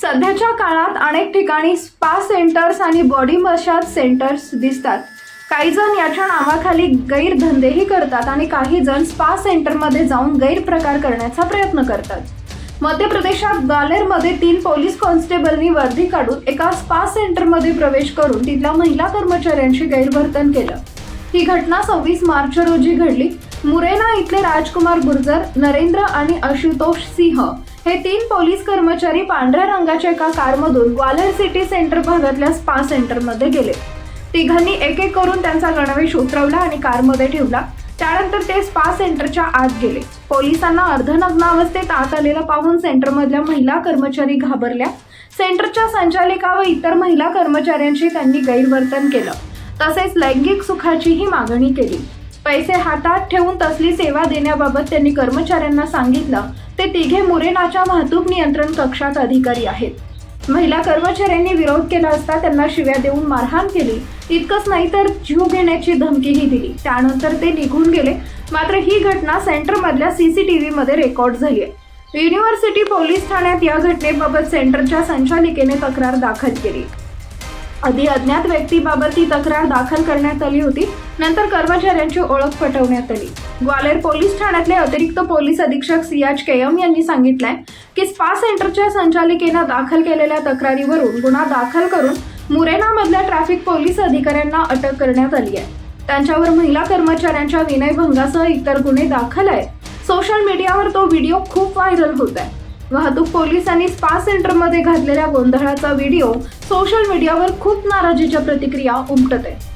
सध्याच्या काळात अनेक ठिकाणी स्पा सेंटर्स आणि बॉडी मशाज सेंटर्स दिसतात. काही जण याच्या नावाखाली गैरधंदेही करतात आणि काही जण स्पा सेंटरमध्ये जाऊन गैरप्रकार करण्याचा प्रयत्न करतात. मध्य प्रदेशात ग्वालेरमध्ये तीन पोलीस कॉन्स्टेबलनी वर्दी काढून एका स्पा सेंटरमध्ये प्रवेश करून तिथल्या महिला कर्मचाऱ्यांशी गैरवर्तन केलं. ही घटना सव्वीस मार्च रोजी घडली. मुरेना इथले राजकुमार गुर्जर नरेंद्र आणि आशुतोष सिंह हे तीन पोलीस कर्मचारी पांढऱ्या रंगाच्या एका कारमधून ग्वालर सिटी सेंटर भागातल्या स्पा सेंटरमध्ये गेले. तिघांनी एक एक करून त्यांचा गणवेश उतरवला आणि कारमध्ये ठेवला. त्यानंतर ते स्पा सेंटरच्या आत गेले. पोलिसांना अर्धनग्न अवस्थेत आत आलेलं पाहून सेंटरमधल्या महिला कर्मचारी घाबरल्या. सेंटरच्या संचालिका व इतर महिला कर्मचाऱ्यांशी त्यांनी गैरवर्तन केलं. तसेच लैंगिक सुखाचीही मागणी केली. पैसे हातात ठेवून तसली सेवा देण्याबाबत त्यांनी कर्मचाऱ्यांना सांगितलं. ते तिघे मुरेनाच्या वाहतूक नियंत्रण कक्षात अधिकारी आहेत. महिला कर्मचाऱ्यांनी विरोध केला असता त्यांना शिव्या देऊन मारहाण केली. इतकंच नाही तर जीव घेण्याची धमकीही दिली. त्यानंतर ते निघून गेले. मात्र ही घटना सेंटरमधल्या सी सी टी व्हीमध्ये रेकॉर्ड झाली आहे युनिव्हर्सिटी पोलीस ठाण्यात या घटनेबाबत सेंटरच्या संचालिकेने तक्रार दाखल केली. आधी अज्ञात व्यक्तीबाबत ती तक्रार दाखल करण्यात आली होती. नंतर कर्मचाऱ्यांची ओळख पटवण्यात आली. ग्वालेर पोलीस ठाण्यातले अतिरिक्त पोलीस अधीक्षक सियाज केयम यांनी सांगितलंय की स्पा सेंटरच्या संचालिकेनं दाखल केलेल्या तक्रारीवरून गुन्हा दाखल करून मुरेनामधल्या ट्रॅफिक पोलीस अधिकाऱ्यांना अटक करण्यात आली आहे. त्यांच्यावर महिला कर्मचाऱ्यांच्या विनयभंगासह इतर गुन्हे दाखल आहेत. सोशल मीडियावर तो व्हिडिओ खूप व्हायरल होत आहे. वाहतूक पोलिसांनी स्पा सेंटरमध्ये घातलेल्या गोंधळाचा व्हिडिओ सोशल मीडियावर खूप नाराजीच्या प्रतिक्रिया उमटत आहे.